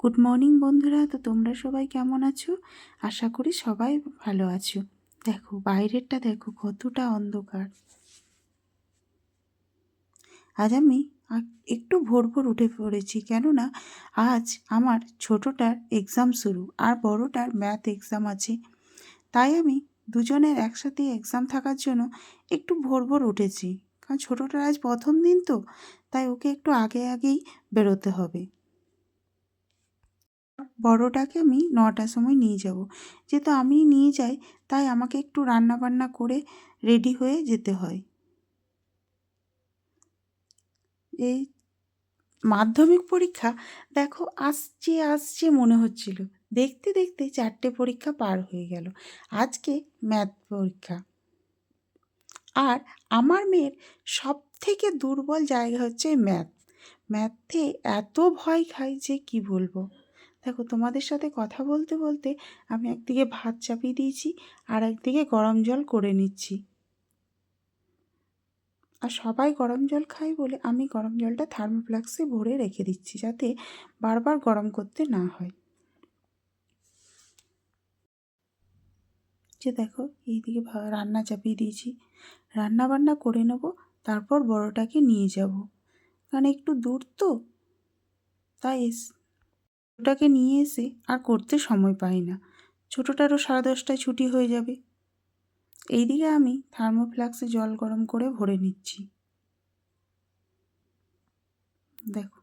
Good morning বন্ধুরা। তো তোমরা সবাই কেমন আছো? আশা করি সবাই ভালো আছো। দেখো, বাইরেরটা দেখো, কতটা অন্ধকার। আজ আমি একটু ভোর ভোর উঠে পড়েছি, কেননা আজ আমার ছোটোটার এক্সাম শুরু আর বড়টার ম্যাথ এক্সাম আছে। তাই আমি দুজনের একসাথে এক্সাম থাকার জন্য একটু ভোর ভোর উঠেছি। কারণ ছোটোটার আজ প্রথম দিন তো, তাই ওকে একটু আগে আগেই বেরোতে হবে। বড়টাকে আমি নটার সময় নিয়ে যাব। যেহেতু আমি নিয়ে যাই, তাই আমাকে একটু রান্না বান্না করে রেডি হয়ে যেতে হয়। এই মাধ্যমিক পরীক্ষা, দেখো আসছে আসছে মনে হচ্ছিল। দেখতে দেখতে চারটে পরীক্ষা পার হয়ে গেল। আজকে ম্যাথ পরীক্ষা। আর আমার মেয়ের সব থেকে দুর্বল জায়গা হচ্ছে ম্যাথ। ম্যাথে এত ভয় খাই যে কি বলব? দেখো, তোমাদের সাথে কথা বলতে বলতে আমি একদিকে ভাত চাপিয়ে দিয়েছি আর একদিকে গরম জল করে নিচ্ছি। আর সবাই গরম জল খায় বলে আমি গরম জলটা থার্মোফ্লাক্সে ভরে রেখে দিচ্ছি যাতে বারবার গরম করতে না হয়। যে দেখো, এইদিকে রান্না চাপিয়ে দিয়েছি। রান্না বান্না করে নেব, তারপর বড়টাকে নিয়ে যাব। কারণ একটু দূর তো, তাই ছোটোটাকে নিয়ে এসে আর করতে সময় পাই না। ছোটোটারও সাড়ে দশটায় ছুটি হয়ে যাবে। এইদিকে আমি থার্মোফ্লাক্সে জল গরম করে ভরে নিচ্ছি। দেখো।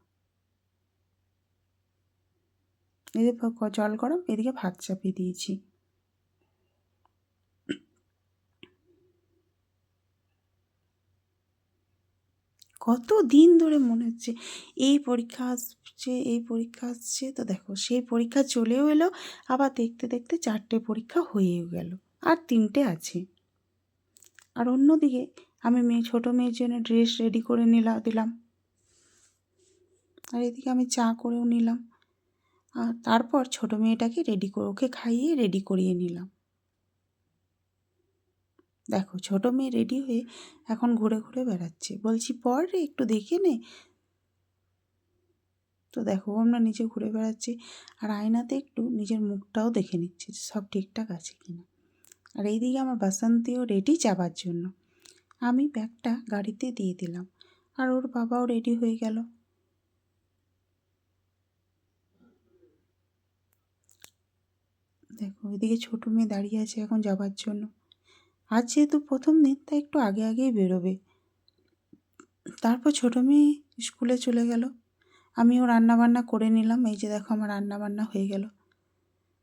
এদের জল গরম, এদিকে ভাত চাপিয়ে দিয়েছি। কত দিন ধরে মনে হচ্ছে, এই পরীক্ষা আসছে, এই পরীক্ষা আসছে। তো দেখো, সেই পরীক্ষা চলেও এলো, আবার দেখতে দেখতে চারটে পরীক্ষা হয়েও গেল, আর তিনটে আছে। আর অন্যদিকে আমি মেয়ে, ছোটো মেয়ের জন্য ড্রেস রেডি করে নিলাম দিলাম। আর এদিকে আমি চা করেও নিলাম। আর তারপর ছোটো মেয়েটাকে রেডি করে, ওকে খাইয়ে রেডি করিয়ে নিলাম। দেখো, ছোটো মেয়ে রেডি হয়ে এখন ঘুরে ঘুরে বেড়াচ্ছে। বলছি, পর রে, একটু দেখে নে। তো দেখো আমরা নিচে ঘুরে বেড়াচ্ছি আর আয়নাতে একটু নিজের মুখটাও দেখে নিচ্ছে সব ঠিকঠাক আছে কি না আর এইদিকে আমার বাসন্তীও রেডি যাবার জন্য। আমি ব্যাগটা গাড়িতে দিয়ে দিলাম আর ওর বাবাও রেডি হয়ে গেল। দেখো, এদিকে ছোটো মেয়ে দাঁড়িয়ে আছে এখন যাবার জন্য। আজ যেহেতু প্রথম দিন, তাই একটু আগে আগেই বেরোবে। তারপর ছোটো মেয়ে স্কুলে চলে গেল। আমিও রান্না বান্না করে নিলাম। এই যে দেখো আমার রান্না বান্না হয়ে গেল।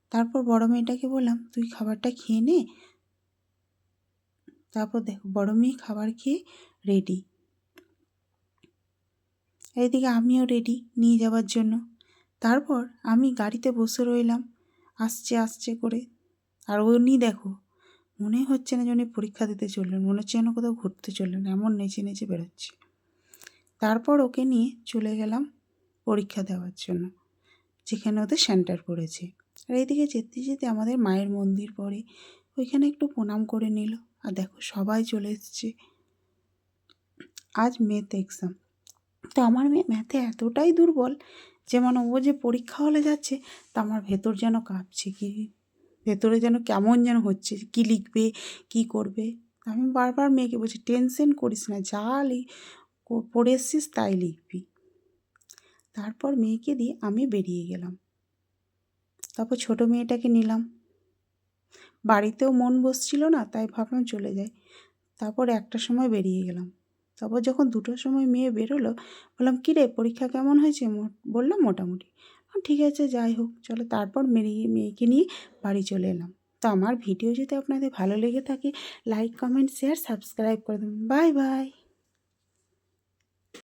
তারপর বড় মেয়েটাকে বললাম, তুই খাবারটা খেয়ে নে। তারপর দেখো, বড় মেয়ে খাবার খেয়ে রেডি এইদিকে আমিও রেডি নিয়ে যাওয়ার জন্য। তারপর আমি গাড়িতে বসে রইলাম। আসছে আসছে করে। আর উনি দেখো মনে হচ্ছে না যেন উনি পরীক্ষা দিতে চললেন, মনে হচ্ছে যেন কোথাও ঘুরতে চললেন, এমন নেচে নেচে বেরোচ্ছে। তারপর ওকে নিয়ে চলে গেলাম পরীক্ষা দেওয়ার জন্য, যেখানে ওদের সেন্টার পড়েছে। আর এইদিকে যেতে যেতে আমাদের মায়ের মন্দির পড়ে, ওইখানে একটু প্রণাম করে নিল, আর দেখো সবাই চলে এসছে। আজ ম্যাথ এক্সাম তো আমার মেয়ে ম্যাথে এতটাই দুর্বল যে মানে ও যে পরীক্ষা হলে যাচ্ছে, তা আমার ভেতর যেন কাঁপছে কি ভেতরে যেন কেমন যেন হচ্ছে, কি লিখবে, কি করবে। আমি বারবার মেয়েকে বলছি, টেনশন করিস না, যা লি পড়ে এসছিস তাই লিখবি। তারপর মেয়েকে দিয়ে আমি বেরিয়ে গেলাম। তারপর ছোটো মেয়েটাকে নিলাম। বাড়িতেও মন বসছিল না, তাই ভাবলাম চলে যাই। তারপর একটা সময় বেরিয়ে গেলাম। তারপর যখন দুটোর সময় মেয়ে বেরোলো, বললাম কী রে পরীক্ষা কেমন হয়েছে? বললাম, মোটামুটি। ঠিক আছে, যাই হোক, চলো। তারপর মেয়ে মেয়েকে নিয়ে বাড়ি চলে এলাম। তো আমার ভিডিও যদি আপনাদের ভালো লেগে থাকে লাইক কমেন্ট শেয়ার সাবস্ক্রাইব করে দেবেন। Bye bye.